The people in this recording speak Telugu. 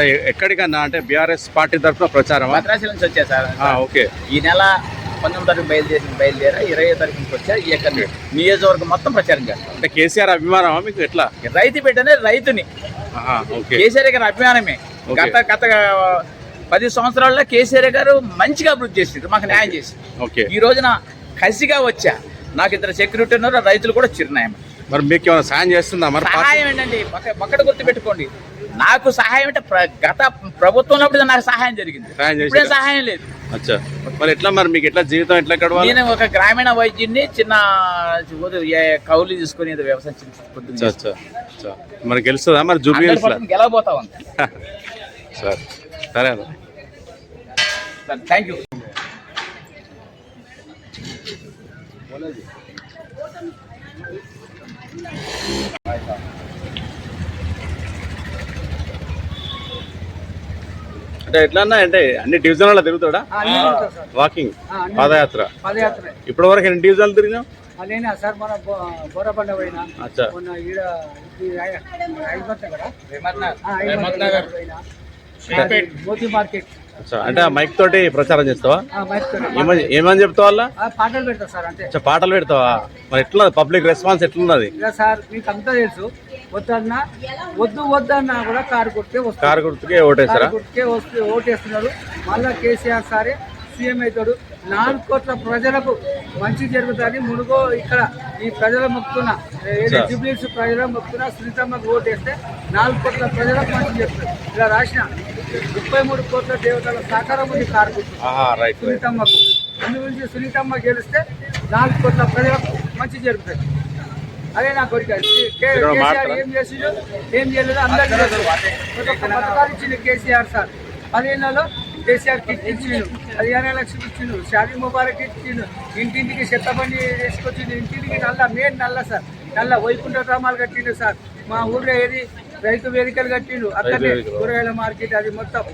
అంటే ఎక్కడికన్నా అంటే బీఆర్ఎస్ పార్టీ తరఫున ప్రచారం భద్రాచలం నుంచి వచ్చా సార్. ఓకే. ఈ నెల పంతొమ్మిది తారీఖు బయలుదేరి బయలుదేరా ఇరవై తారీఖు నుంచి వచ్చా ఈ యొక్క నియోజకవర్గం మొత్తం ప్రచారం చేస్తాం. అంటే కేసీఆర్ అభిమానమా మీకు? ఎట్లా? రైతు బిడ్డనే రైతుని. కేసీఆర్ గారి అభిమానమే. గత గత పది సంవత్సరాల్లో కేసీఆర్ గారు మంచిగా అభివృద్ధి చేసిండ్రు మాకు న్యాయం చేసి ఓకే. ఈ రోజున కసిగా వచ్చా. నాకు ఇద్దరు సెక్యూరిటీ ఉన్నారు రైతులు కూడా చిరునాయం మరి మీకు ఏమైనా సాయం చేస్తుందా? మరి? సహాయం ఏంటండి? పక్క- పక్కన గుర్తు పెట్టుకోండి నాకు సహాయం అంటే గత ప్రభుత్వం ఉన్నప్పుడు నాకు సహాయం జరిగింది? ఇప్పుడే సహాయం లేదు. అచ్చా. మరి ఎట్లా మరి మీకు ఎట్లా జీవితం ఎట్లా గడవాలి? నేను ఒక గ్రామీణ వైద్యుడిని చిన్న కౌలు తీసుకొని వ్యవసాయం చిన్న మరి గెలుస్తుందా? మరి లా గెలవబోతా ఉంది. సరే. సరే థ్యాంక్ యూ అంటే ఎట్లా అన్నా అంటే అన్ని డివిజన్లలో తిరుగుతాడా? వాకింగ్ పాదయాత్ర. పదయాత్ర. ఇప్పటి వరకు ఎన్ని డివిజన్లు తిరిగినాం అదేనా సార్ మన బోరబండ పోయినా. మొన్న ఈడ మోతీ మార్కెట్. అంటే ఆ మైక్ తోటి ప్రచారం చేస్తావా. ఏమని ఏమని చెప్తావా వాళ్ళ పాటలు పెడతా సార్ అంటే అచ్చా పాటలు పెడతావా? మరి ఎట్లా పబ్లిక్ రెస్పాన్స్ ఎట్లున్నది? ఇలా సార్ మీకు అంతా తెలుసు. వద్దన్నా? వద్దు వద్దన్నా కూడా కారు కొట్టే వస్తారు కారు గుర్తుకే ఓటేసారా కారు కొట్టే వస్తే ఓటేస్తున్నారు మళ్ళా కేసీఆర్ సారే సీఎం అవుతాడు. నాలుగు కోట్ల ప్రజలకు మంచి జరుగుతుంది. మునుగో ఇక్కడ ఈ ప్రజల మొక్కుతున్న సార్. జూబ్లీస్ ప్రజల మొక్కుతున్న సునీతమ్మకు ఓటేస్తే నాలుగు కోట్ల ప్రజలకు మంచి చేస్తుంది ఇలా రాసిన ముప్పై మూడు కోట్ల దేవతల సహకారం ఉంది రైట్ సునీతమ్మకు. అందు గురించి సునీతమ్మ గెలిస్తే నాలుగు కోట్ల ప్రజలకు మంచి జరుగుతుంది. అదే నా కోరిక. కేసీఆర్? ఏం చేసిండు ఏం చేయలేదు అందరికీ పథకాలు ఇచ్చిండు కేసీఆర్ సార్. పదిహేనులలో కేసీఆర్ కిట్ ఇచ్చిండు. పదిహేను లక్షలు ఇచ్చిండు. షాదీ ముబారక్ ఇచ్చిండు. ఇంటింటికి చెత్త వేసుకొచ్చిండు. ఇంటింటికి నల్ల మెయిన్ నల్ల సార్. నల్ల వైకుంఠ గ్రామాలు కట్టిండు సార్. మా ఊర్లో ఏది? రైతు వేదికలు కట్టిండు. అక్కడే. కూరగాయల మార్కెట్ అది మొత్తం.